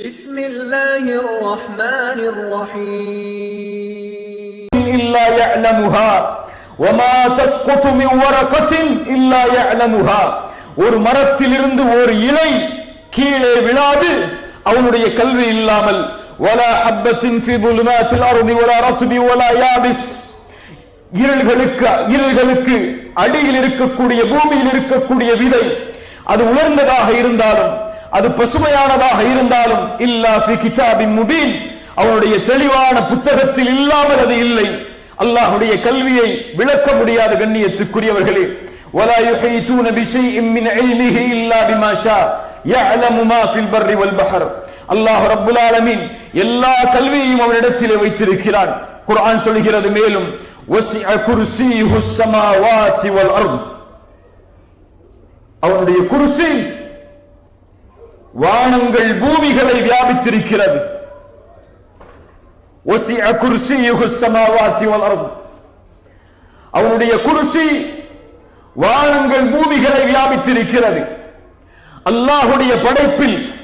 بسم الله الرحمن الرحيم إلا يعلمها وما تسقط من ورقة إلا يعلمها ஒரு மரத்திலிருந்து ஒரு இலை கீழே விழாது அவனுடைய கல்வி இல்லாமல் ولا حبة في ظلمات الأرض ولا رطب ولا يابس இருள்களுக்கு இருள்களுக்கு அடியில் இருக்கக்கூடிய பூமியில் இருக்கக்கூடிய விதை அது உலர்ந்ததாக இருந்தாலும் அது பசுமையானதாக இருந்தாலும் இல்லா ஃபி கிதாபின் முபீன் அவனுடைய தெளிவான புத்தகத்தில் இல்லாமல் அது இல்லை அல்லாஹ்வுடைய கல்வியை விளக்க முடியாத கண்ணியத்துக்குரியவர்களே ولا يحيطون بشيء من علمه الا بما شاء يعلم ما في البر والبحر அல்லாஹ் ரப்புல் ஆலமீன் எல்லா கல்வியையும் அவனிடத்திலே வைத்திருக்கிறான் குர்ஆன் சொல்கிறது மேலும் وسع كرسيه السماوات والارض அவனுடைய குருசி வானங்கள் பூமிகளை வியாபித்திருக்கிறது. அவனுடைய குருசி வானங்கள் பூமிகளை வியாபித்திருக்கிறது. அல்லாஹுடைய படைப்பில்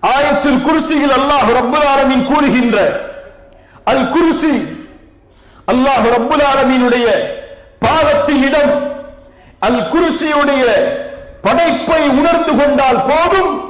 ஆயத்தில் குருசியில் அல்லாஹ் ரப்புல் கூறுகின்ற அல் குருசி அல்லாஹ் ரப்புல் பாவத்தின் இடம் அல் குருசியுடைய படைப்பை உணர்ந்து கொண்டால் போதும்.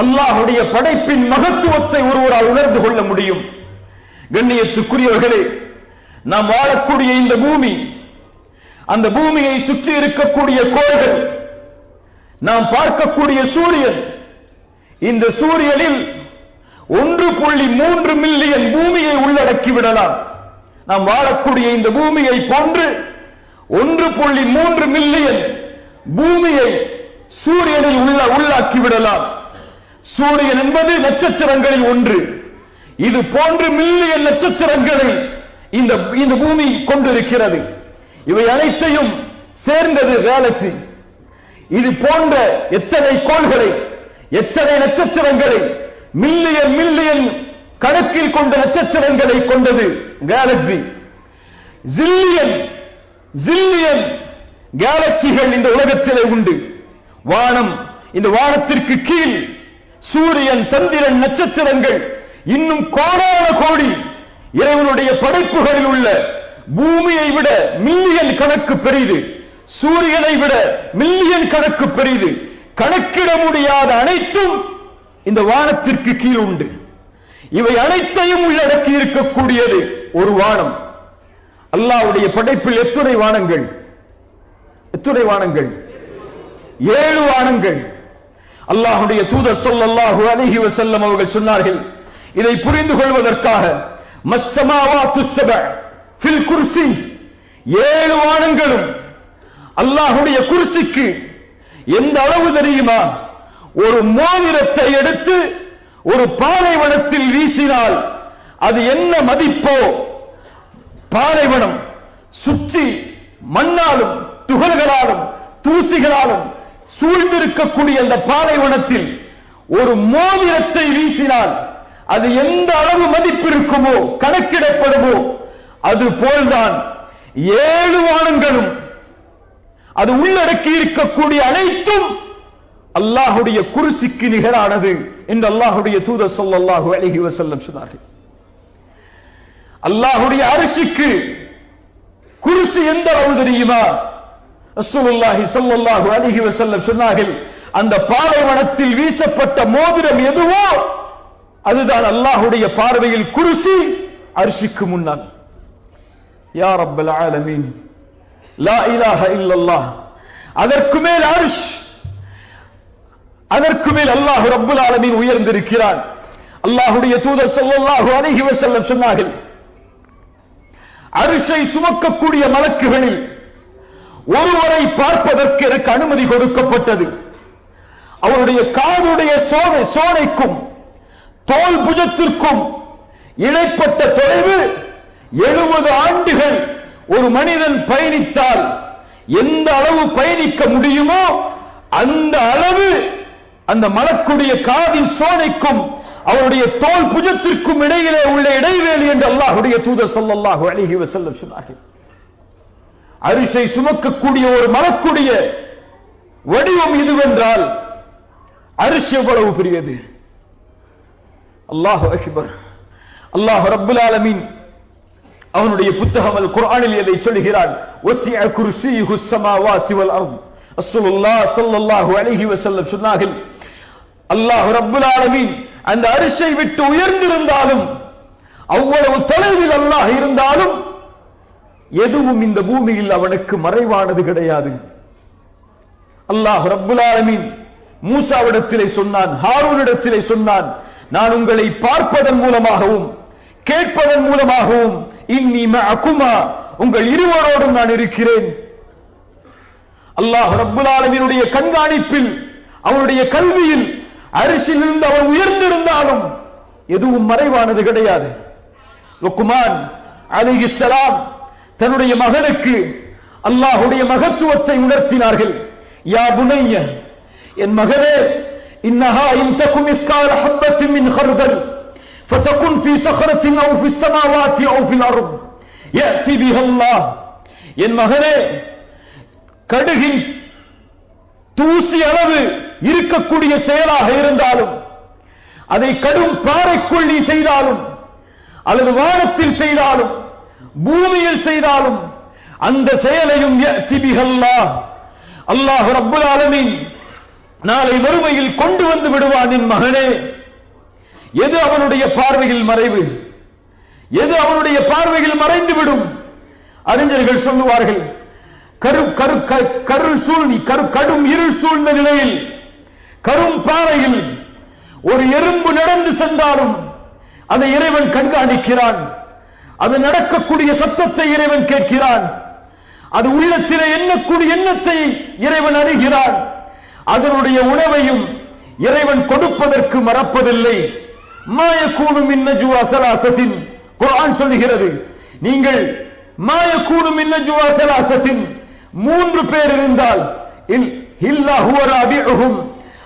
அல்லாஹுடைய படைப்பின் மகத்துவத்தை ஒருவரால் உணர்ந்து கொள்ள முடியும். கண்ணியத்துக்குரியவர்களே நாம் வாழக்கூடிய இந்த பூமி அந்த பூமியை சுற்றி இருக்கக்கூடிய கோள்கள் நாம் பார்க்கக்கூடிய சூரியன் இந்த சூரியனில் ஒன்று புள்ளி மூன்று மில்லியன் பூமியை உள்ளடக்கி விடலாம். நாம் வாழக்கூடிய இந்த பூமியை போன்று ஒன்று புள்ளி மூன்று மில்லியன் பூமியை சூரியனில் உள்ள உள்ளாக்கி விடலாம். சூரியன் என்பது நட்சத்திரங்களில் ஒன்று. இது போன்று மில்லியன் நட்சத்திரங்களை இந்த இந்த பூமி கொண்டிருக்கிறது. இவை அனைத்தையும் சேர்ந்தது கேலக்சி இது போன்ற எத்தனை கோள்களை எத்தனை நட்சத்திரங்களை மில்லியன் மில்லியன் கணக்கில் கொண்ட நட்சத்திரங்களை கொண்டது கேலக்சி ஜில்லியன் ஜில்லியன் கேலக்சிகள் இந்த உலகத்திலே உண்டு. வானம் இந்த வானத்திற்கு கீழ் சூரியன் சந்திரன் நட்சத்திரங்கள் இன்னும் கோடான கோடி இறைவனுடைய படைப்புகளில் உள்ள பூமியை விட மில்லியன் கணக்கு பெரிது. சூரியனை விட மில்லியன் கணக்கு பெரிது. கணக்கிட முடியாத அனைத்தும் இந்த வானத்திற்கு கீழ் உண்டு. இவை அனைத்தையும் உள்ளடக்கி இருக்கக்கூடியது ஒரு வானம். அல்லாவுடைய படைப்பில் எத்துணை வானங்கள்? எத்துணை வானங்கள்? ஏழு வானங்கள். அல்லாஹுடைய தூதர் சொல்லல்லாஹு அலைஹி வசல்லம் அவர்கள் சொன்னார்கள் இதை புரிந்து கொள்வதற்காக மஸ்ஸமாவா துஸ்ஸப ஃபில் குர்சி. ஏழு வானங்களும் அல்லாஹுடைய குர்சிக்கு எந்த அளவு தெரியுமா? ஒரு மோதிரத்தை எடுத்து ஒரு பாலைவனத்தில் வீசினால் அது என்ன மதிப்போ? பாலைவனம் சுற்றி மண்ணாலும் துகள்களாலும் தூசிகளாலும் சூழ்ந்திருக்கக்கூடிய அந்த பாலைவனத்தில் ஒரு மோதிரத்தை வீசினால் அது எந்த அளவு மதிப்பு இருக்குமோ கணக்கிடப்படுமோ அது போல்தான் ஏழு வானங்களும் அது உள்ளடக்கி இருக்கக்கூடிய அனைத்தும் அல்லாஹுடைய குருசிக்கு நிகரானது என்று அல்லாஹுடைய தூதர் சொல்லாஹு அழகி வசல்லம் சொன்னார்கள். அல்லாஹுடைய அரிசிக்கு குருசி எந்த அளவு தெரியுமா? ரசூலுல்லாஹி ஸல்லல்லாஹு அலைஹி வஸல்லம் சொன்னார்கள் அந்த பாலைவனத்தில் வீசப்பட்ட மோதிரம் எதுவோ அதுதான் அல்லாஹுடைய பார்வையில் குருசி அரிசிக்கு முன்னால். யா ரப்பல் ஆலமீன். லா இலாஹ இல்லல்லாஹ். அதற்கு மேல் அரிஷ் அதற்கு மேல் அல்லாஹ் ரப்புல் ஆலமீன் உயர்ந்திருக்கிறான். அல்லாஹுடைய தூதர் ஸல்லல்லாஹு அலைஹி வஸல்லம் சொன்னார்கள் அரிசை சுமக்கக்கூடிய மலக்குகளில் ஒருவரை பார்ப்பதற்கு எனக்கு அனுமதி கொடுக்கப்பட்டது. அவருடைய காதுடைய சோனை சோனைக்கும் தோல் புஜத்திற்கும் இடைப்பட்ட தொலைவு எழுபது ஆண்டுகள் ஒரு மனிதன் பயணித்தால் எந்த அளவு பயணிக்க முடியுமோ அந்த அளவு அந்த மலக்குடைய காதின் சோனைக்கும் அவருடைய தோல் புஜத்திற்கும் இடையிலே உள்ள இடைவேளி என்று அல்லாஹுடைய தூதர் ஸல்லல்லாஹு அழகி வசல்லம் சொன்னார்கள். அரிசை சுமக்கக்கூடிய ஒரு மலக்கூடிய வடிவம் இதுவென்றால் அரிசி எவ்வளவு பெரியது? அல்லாஹ் அக்பர். அல்லாஹ் ரப்புல் ஆலமீன் அவனுடைய புத்தகம் அல் குர்ஆனில் எதை சொல்கிறான் வசிஅ குர்சியுஹு ஸமாவாத்தி வல் அர்த். ரசூலுல்லாஹ் ஸல்லல்லாஹு அலைஹி வஸல்லம் சொன்னார்கள். அல்லாஹ் ரப்புல் ஆலமீன் அந்த அரிசை விட்டு உயர்ந்திருந்தாலும் அவ்வளவு தொலைவில் அல்லாஹ் இருந்தாலும் எதுவும் இந்த பூமியில் அவனுக்கு மறைவானது கிடையாது. அல்லாஹ் ரப்புல் மூசாவிடத்திலே சொன்னான் ஹாரூனிடத்திலே சொன்னான் நான் உங்களை பார்ப்பதன் மூலமாகவும் கேட்பதன் மூலமாகவும் இன்னி அகுமா உங்கள் இருவரோடும் நான் இருக்கிறேன். அல்லாஹ் ரப்புல் கண்காணிப்பில் அவனுடைய கல்வியில் அரிசியில் இருந்து அவன் உயர்ந்திருந்தாலும் எதுவும் மறைவானது கிடையாது. லுக்குமான் அலிஹிஸ்ஸலாம் தன்னுடைய மகனுக்கு அல்லாஹுடைய மகத்துவத்தை உணர்த்தினார்கள் யா புனைய என் மகனே இன்னஹா இன் தகு மிஸ்கால் ஹப்பத்தின் மின் ஹர்தல் فتكن في صخرة أو في السماوات أو في الأرض يأتي بها الله என் மகனே கடுகின் தூசி அளவு இருக்கக்கூடிய செயலாக இருந்தாலும் அதை கடும் பாறைக்குள் நீ செய்தாலும் அல்லது வானத்தில் செய்தாலும் பூமியில் செய்தாலும் அந்த செயலையும் அல்லாஹ் ரப்புல் ஆலமின் நாளை வறுமையில் கொண்டு வந்து விடுவான் என் மகனே. எது அவனுடைய பார்வையில் மறைவு? எது அவனுடைய பார்வையில் மறைந்து விடும்? அறிஞர்கள் சொல்லுவார்கள் கரு கரு கரு சூழ்நி கரு கடும் இருள் சூழ்ந்த நிலையில் கரும் பாறையில் ஒரு எறும்பு நடந்து சென்றாலும் அதை இறைவன் கண்காணிக்கிறான். அது நடக்கக்கூடிய சத்தத்தை இறைவன் கேட்கிறான். அது உள்ளத்திலே எண்ணக்கூடிய எண்ணத்தை இறைவன் அறிகிறான். அதனுடைய உணவையும் இறைவன் கொடுப்பதற்கு மறப்பதில்லை. மாயக்கூடும் இன்னஜுவா சலாசத்தின். குரான் சொல்லுகிறது நீங்கள் மாயக்கூடும் இன்னஜுவா சலாசத்தின் மூன்று பேர் இருந்தால் இல் இல்லா ஹுவ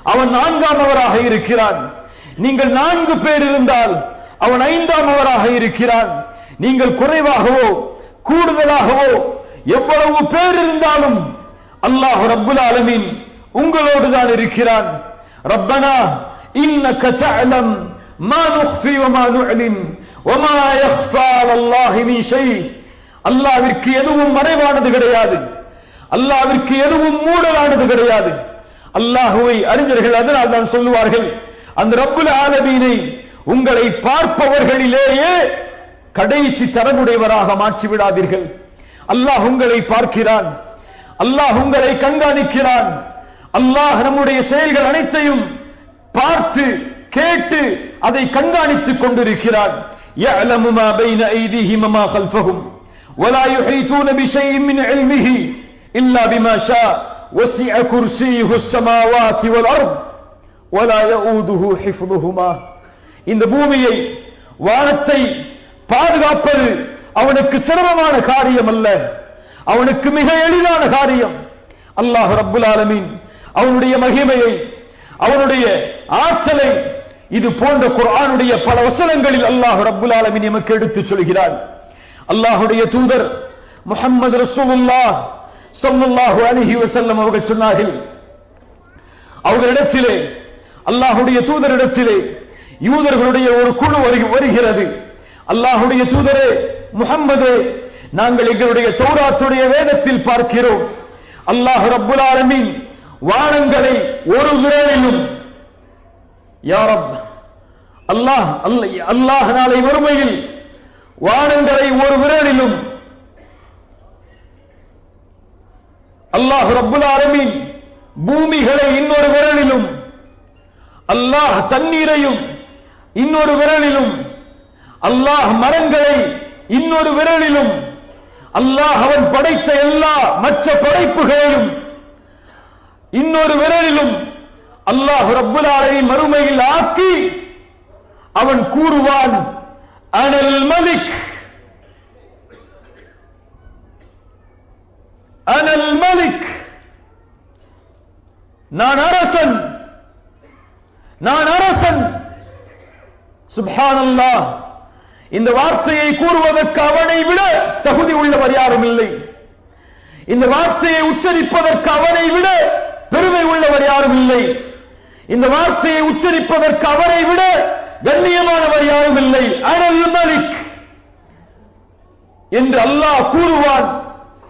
அவன் நான்காமவராக இருக்கிறான். நீங்கள் நான்கு பேர் இருந்தால் அவன் ஐந்தாமவராக இருக்கிறான். நீங்கள் குறைவாகவோ கூடுதலாகவோ எவ்வளவு பேர் இருந்தாலும் அல்லாஹ் ரப்புல் ஆலமீன் உங்களோடு தான் இருக்கிறான். ரப்பனா இன்னக தஅலம் மா நுக்ஃபி வமா நுஅலின் வமா யக்ஃபா அலல்லாஹி மின் ஷை. அல்லாஹ்விற்கு எதுவும் மறைவானது கிடையாது. அல்லாஹ்விற்கு எதுவும் மூடலானது கிடையாது. அல்லாஹுவை அறிஞர்கள் அதனால் தான் சொல்லுவார்கள் அந்த ரப்புல் ஆலமீனை உங்களை பார்ப்பவர்களிலேயே கடைசி தரமுடையவராக மாற்றி விடாதீர்கள் அல்லாஹ் உங்களை பார்க்கிறான் அல்லாஹ் உங்களை கண்காணிக்கிறான் அல்லாஹ் நம்முடைய செயல்கள் அனைத்தையும் பார்த்து கேட்டு அதை கண்காணித்துக் கொண்டிருக்கிறான் يعلم ما بين أيديهم وما خلفهم ولا يحيطون بشيء من علمه إلا بما شاء وسع كرسيه السماوات والأرض ولا يؤوده حفظهما இந்த பூமியை வானத்தை பாதுகாப்பது அவனுக்கு சிரமமான காரியம் அல்ல அவனுக்கு மிக எளிதான காரியம். அல்லாஹ் ரப்புல் ஆலமீன் அவனுடைய மகிமையை அவனுடைய ஆற்றலை இது போன்ற குரானுடைய பல வசனங்களில் அல்லாஹ் ரப்புல் ஆலமீன் எமக்கு எடுத்து சொல்கிறான். அல்லாஹுடைய தூதர் முகமது ரசூலுல்லாஹ் சொல்லுல்லாஹு அலிஹி வசல்லம் அவர்கள் சொன்னார்கள் அவர்களிடத்திலே அல்லாஹுடைய தூதரிடத்திலே யூதர்களுடைய ஒரு குழு வருகி- வருகிறது. அல்லாஹுடைய தூதரே முகம்மது நாங்கள் எங்களுடைய தௌராத்துடைய வேதத்தில் பார்க்கிறோம். அல்லாஹ் ரப்புல் ஆலமீன் வானங்களை ஒரு விரலிலும் யாரப் அல்லாஹ் அல்லாஹ் நாளை வறுமையில் வானங்களை ஒரு விரலிலும் அல்லாஹ் ரப்புல் ஆலமீன் பூமிகளை இன்னொரு விரலிலும் அல்லாஹ் தண்ணீரையும் இன்னொரு விரலிலும் அல்லாஹ் மரங்களை இன்னொரு விரலிலும் அல்லாஹ் அவன் படைத்த எல்லா மற்ற படைப்புகளையும் இன்னொரு விரலிலும் அல்லாஹ் ரப்புலாரை மறுமையில் ஆக்கி அவன் கூறுவான் அனல் மலிக் அனல் மலிக் நான் அரசன் நான் அரசன் சுப்ஹானல்லாஹ் இந்த வார்த்தையை கூறுவதற்கு அவனை விட தகுதி உள்ளவர் யாரும் இல்லை. இந்த வார்த்தையை உச்சரிப்பதற்கு அவனை விட பெருமை உள்ளவர் யாரும் இல்லை. இந்த வார்த்தையை உச்சரிப்பதற்கு அவரை விட கண்ணியமானவர் யாரும் அனல் மலிக் என்று அல்லாஹ் கூறுவான்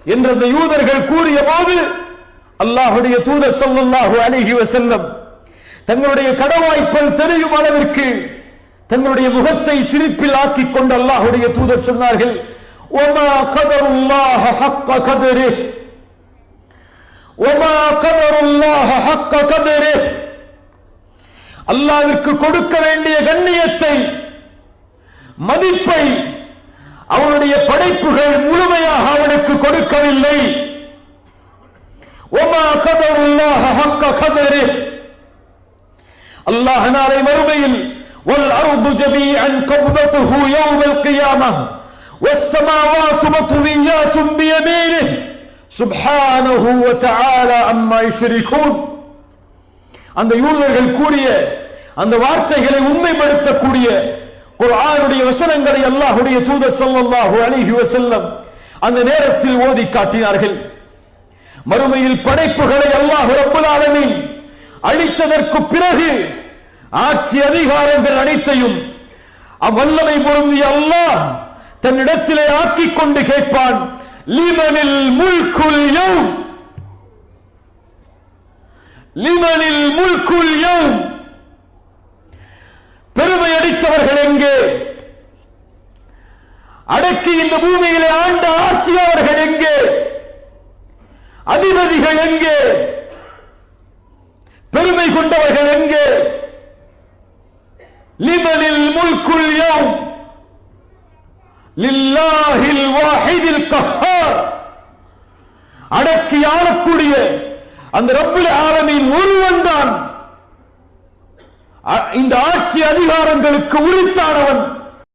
என்று அந்த யூதர்கள் கூறிய போது அல்லாஹுடைய தூதர் சொல்லல்லாஹு அழகி செல்லம் தங்களுடைய கடவாய்ப்பல் தெரியும் அளவிற்கு தங்களுடைய முகத்தை சிரிப்பில் ஆக்கிக் கொண்டு அல்லாஹுடைய தூதர் சொன்னார்கள் ஒமா கதருல்லாஹ ஹக்க கதரு. ஒமா கதருல்லாஹ ஹக்க கதரு. அல்லாவிற்கு கொடுக்க வேண்டிய கண்ணியத்தை மதிப்பை அவனுடைய படைப்புகள் முழுமையாக அவனுக்கு கொடுக்கவில்லை. ஒமா கதருல்லாஹ ஹக்க கதரே. அல்லாஹ் நாளை மறுமையில் வல் அர்து ஜமீஅன் கப்தத்துஹு யௌமல் கியாமah والسماوات مطويات بيمينه سبحانه وتعالى عما يشركون அந்த யூதர்கள் கூறிய அந்த வார்த்தைகளை உண்மைப்படுத்தக்கூடிய குர்ஆனுடைய வசனங்களை அல்லாஹ்வுடைய தூதர் ஸல்லல்லாஹு அலைஹி வஸல்லம் அந்த நேரத்தில் ஓதி காட்டினார்கள் மறுமையில் படைப்புகளை அல்லாஹ் ரப்பல் ஆலமீன் அழித்ததற்கு பிறகு ஆட்சி அதிகாரங்கள் அனைத்தையும் அவ்வல்லமை பொருந்திய அல்லாஹ் தன்னிடத்திலே ஆக்கிக் கொண்டு கேட்பான் லிமனில் முல்குல் யௌம். லிமனில் முல்குல் யௌம். பெருமை அடித்தவர்கள் எங்கே? அடக்கி இந்த பூமியிலே ஆண்ட ஆட்சியாளர்கள் எங்கே? அதிபதிகள் எங்கே? பெருமை கொண்டவர்கள் எங்கே? லிமனில் முல்குல் யௌம். லில்லாஹில் வாஹிதில் கஹார் அடக்கி ஆளக்கூடிய அந்த ரப்பில் ஆலமீன் ஒருவன் தான். இந்த ஆட்சி அதிகாரங்களுக்கு உரித்தானவன்.